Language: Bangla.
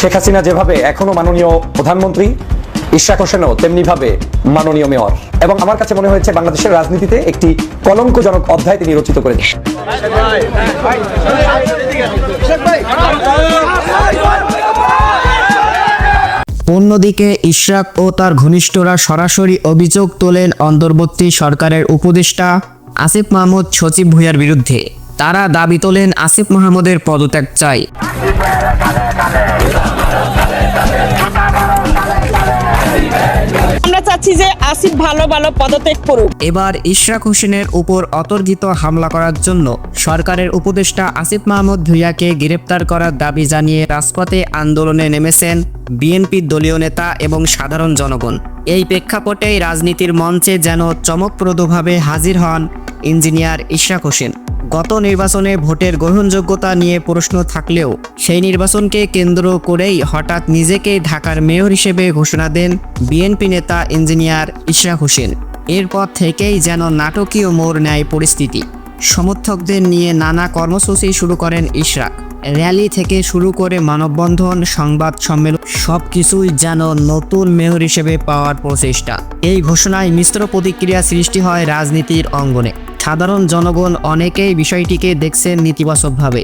শেখ হাসিনা যেভাবে এখনও মাননীয় প্রধানমন্ত্রী, ইশরাক হোসেনও তেমনিভাবে মাননীয় মেয়র। এবং আমার কাছে মনে হয়েছে বাংলাদেশের রাজনীতিতে একটি কলঙ্কজনক অধ্যায় তিনি রচিত করে অন্যদিকে ইশরাক ও তার ঘনিষ্ঠরা সরাসরি অভিযোগ তোলেন অন্তর্বর্তী সরকারের উপদেষ্টা আসিফ মাহমুদ সচিব ভুঁইয়ার বিরুদ্ধে। তারা দাবি তোলেন আসিফ মাহমুদের পদত্যাগ চাই। চাচ্ছি যে আসিফ ভালো ভালো পদত্যাগ করুক। এবার ইশরাক হোসেনের উপর অতর্কিত হামলা করার জন্য সরকারের উপদেষ্টা আসিফ মাহমুদ ভুইয়াকে গ্রেপ্তার করার দাবি জানিয়ে রাজপথে আন্দোলনে নেমেছেন বিএনপির দলীয় নেতা এবং সাধারণ জনগণ। এই প্রেক্ষাপটেই রাজনীতির মঞ্চে যেন চমকপ্রদভাবে হাজির হন ইঞ্জিনিয়ার ইশরাক হোসেন। গত নির্বাচনে ভোটের গ্রহণযোগ্যতা নিয়ে প্রশ্ন থাকলেও সেই নির্বাচনকে কেন্দ্র করেই হঠাৎ নিজেকে ঢাকার মেয়র হিসেবে ঘোষণা দেন বিএনপি নেতা ইঞ্জিনিয়ার ইশরাক হোসেন। এরপর থেকেই যেন নাটকীয় মোড় নেয় পরিস্থিতি। সমর্থকদের নিয়ে নানা কর্মসূচি শুরু করেন ইশরাক। র্যালি থেকে শুরু করে মানববন্ধন, সংবাদ সম্মেলন সব কিছুই যেন নতুন মেয়র হিসেবে পাওয়ার প্রচেষ্টা। এই ঘোষণায় মিশ্র প্রতিক্রিয়া সৃষ্টি হয় রাজনীতির অঙ্গনে। সাধারণ জনগণ অনেকেই বিষয়টিকে দেখছেন নেতিবাচকভাবে।